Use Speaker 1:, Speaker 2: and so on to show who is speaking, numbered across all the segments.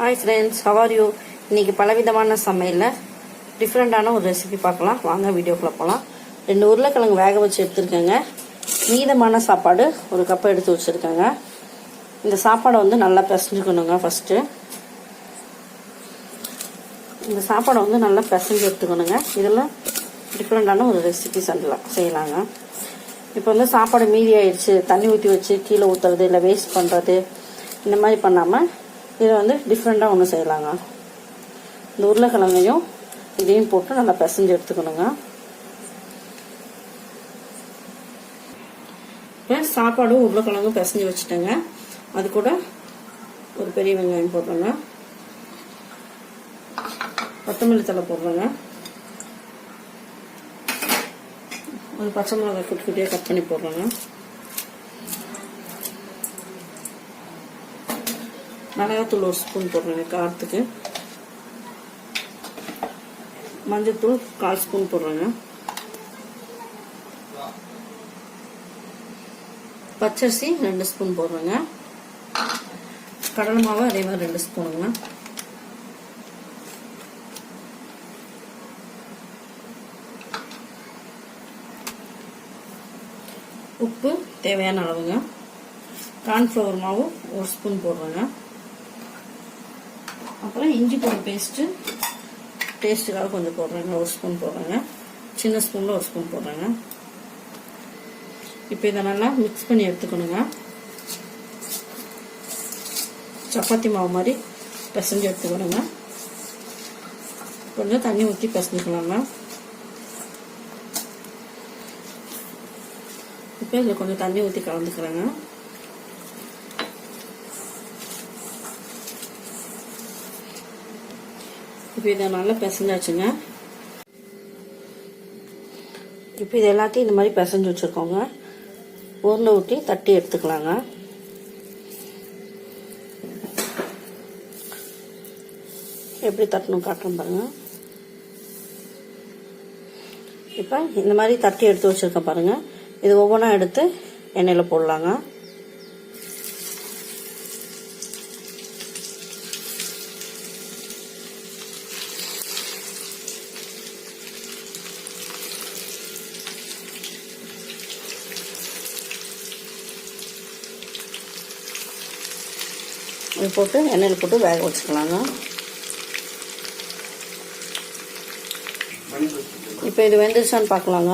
Speaker 1: Hi friends how are you இன்னைக்கு பலவிதமான சமையலில் டிஃப்ரெண்ட்டான ஒரு ரெசிபி பார்க்கலாம். வாங்க வீடியோக்குள்ளே போகலாம் ரெண்டு உருளைக்கிழங்கு வேக வச்சு எடுத்துருக்கேங்க. மீதமான சாப்பாடு ஒரு கப்பை எடுத்து வச்சுருக்கேங்க. இந்த சாப்பாடை வந்து நல்லா பிசைஞ்சுக்கணுங்க ஃபஸ்ட்டு இந்த சாப்பாடை வந்து நல்லா பிசைஞ்சு எடுத்துக்கணுங்க. இதில் டிஃப்ரெண்ட்டான ஒரு ரெசிபி செஞ்சலாம் செய்யலாங்க. இப்போ வந்து சாப்பாடு மீதி ஆயிடுச்சு. தண்ணி ஊற்றி வச்சு கீழே ஊற்றுறது இல்லை வேஸ்ட் பண்ணுறது இந்த மாதிரி பண்ணாமல் இதை வந்து டிஃப்ரெண்ட்டாக ஒன்று செய்யலாங்க. இந்த உருளைக்கிழங்கையும் இதையும் போட்டு நல்லா பிசைஞ்சு எடுத்துக்கணுங்க. இப்போ சாப்பாடும் உருளைக்கிழங்கும் பிசைஞ்சு வச்சுட்டேங்க. அது கூட ஒரு பெரிய வெங்காயம் போடுறேங்க. கொத்தமல்லி தலை போடுறேங்க. ஒரு பச்சை மிளகாய் குட்டி குட்டியாக கட் பண்ணி போடுறேங்க. மிளகாத்தூள் ஒரு ஸ்பூன் போடுறேங்க காரத்துக்கு. மஞ்சத்தூள் கால் ஸ்பூன் போடுறேங்க. பச்சரிசி ரெண்டு ஸ்பூன் போடுறேங்க. கடலை மாவு அதே மாதிரி ரெண்டு ஸ்பூனுங்க உப்பு தேவையான அளவுங்க. கார்ன்ஃப்ளவர் மாவு ஒரு ஸ்பூன் போடுறேங்க. அப்புறம் இஞ்சி பூண்டு பேஸ்ட்டு. டேஸ்ட்டுக்காக கொஞ்சம் போடுறேங்க. ஒரு ஸ்பூன் போடுறேங்க. சின்ன ஸ்பூனில் ஒரு ஸ்பூன் போடுறேங்க. இப்போ இதை நல்லா மிக்ஸ் பண்ணி எடுத்துக்கணுங்க. சப்பாத்தி மாவு மாதிரி பிசைஞ்சு எடுத்துக்கணுங்க. கொஞ்சம் தண்ணி ஊற்றி பிசைஞ்சுக்கலாங்க. இப்போ இதில் கொஞ்சம் தண்ணி ஊற்றி கலந்துக்கிறேங்க. இப்போ இதை நல்லா பிசைஞ்சாச்சுங்க. இப்போ இது எல்லாத்தையும் இந்த மாதிரி பிசைஞ்சு வச்சுருக்கோங்க. உருண்டை ஊற்றி தட்டி எடுத்துக்கலாங்க. எப்படி தட்டணும் காட்டுறோம் பாருங்கள் இப்போ இந்த மாதிரி தட்டி எடுத்து வச்சுருக்கேன் பாருங்கள் இது ஒவ்வொன்றா எடுத்து எண்ணெயில் போடலாங்க. இது போட்டு எண்ணெயில் போட்டு வேக வச்சுக்கலாங்க. இப்போ இது வெந்துருச்சான்னு பார்க்கலாங்க.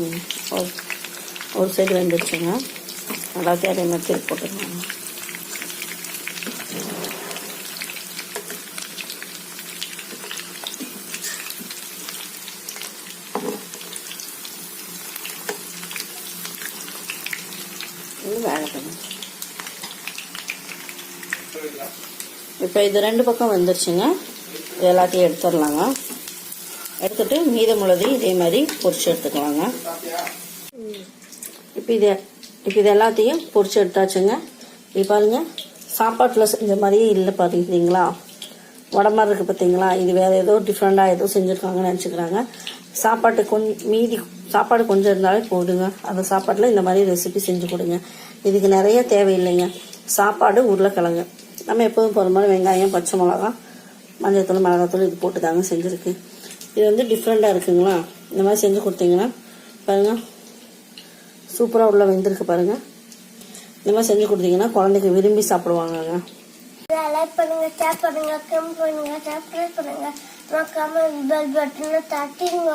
Speaker 1: ம், ஒரு ஒரு சைடு வெந்துருச்சுங்க. எல்லாத்தையும் அதே மாதிரி திருப்பி போட்டுக்கலாங்க இது வேகட்டும் இப்போ இது ரெண்டு பக்கம் வந்துருச்சுங்க. இது எல்லாத்தையும் எடுத்துடலாங்க. எடுத்துட்டு மீதமுள்ளதையும் இதே மாதிரி பொரிச்சு எடுத்துக்கலாங்க. இப்போ இது இப்போ இது எல்லாத்தையும் பொரிச்சு எடுத்தாச்சுங்க. இது பாருங்க சாப்பாட்டில் செஞ்ச மாதிரியே இல்லை பார்த்தீங்களா உடம்பு இருக்குது பார்த்தீங்களா? இது வேறு ஏதோ டிஃப்ரெண்ட்டாக ஏதோ செஞ்சுருக்காங்கன்னு நினச்சிக்கிறாங்க. சாப்பாட்டு கொஞ்சம் மீதி சாப்பாடு கொஞ்சம் இருந்தாலே போடுங்க அந்த சாப்பாட்டில் இந்த மாதிரி ரெசிபி செஞ்சு கொடுங்க. இதுக்கு நிறைய தேவையில்லைங்க. சாப்பாடு உருளைக்கிழங்கு. நம்ம எப்போதும் போகிற மாதிரி வெங்காயம் பச்சை மிளகா மஞ்சள்தூள் மிளகாத்தூள் இது போட்டு தாங்க செஞ்சுருக்கு. இது வந்து டிஃப்ரெண்ட்டாக இருக்குங்களா? இந்த மாதிரி செஞ்சு கொடுத்தீங்கன்னா பாருங்க. சூப்பராக உள்ள வெந்திருக்கு பாருங்கள் இந்த மாதிரி செஞ்சு கொடுத்தீங்கன்னா குழந்தைக்கு விரும்பி சாப்பிடுவாங்கங்க.
Speaker 2: லைக் பண்ணுங்க ஷேர் பண்ணுங்க கமெண்ட் பண்ணுங்க சப்ஸ்கிரைப் பண்ணுங்க மறக்காம பெல் பட்டனை தட்டிடுங்க.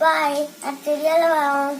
Speaker 2: பாய் அடுத்த வீடியோல வரோம்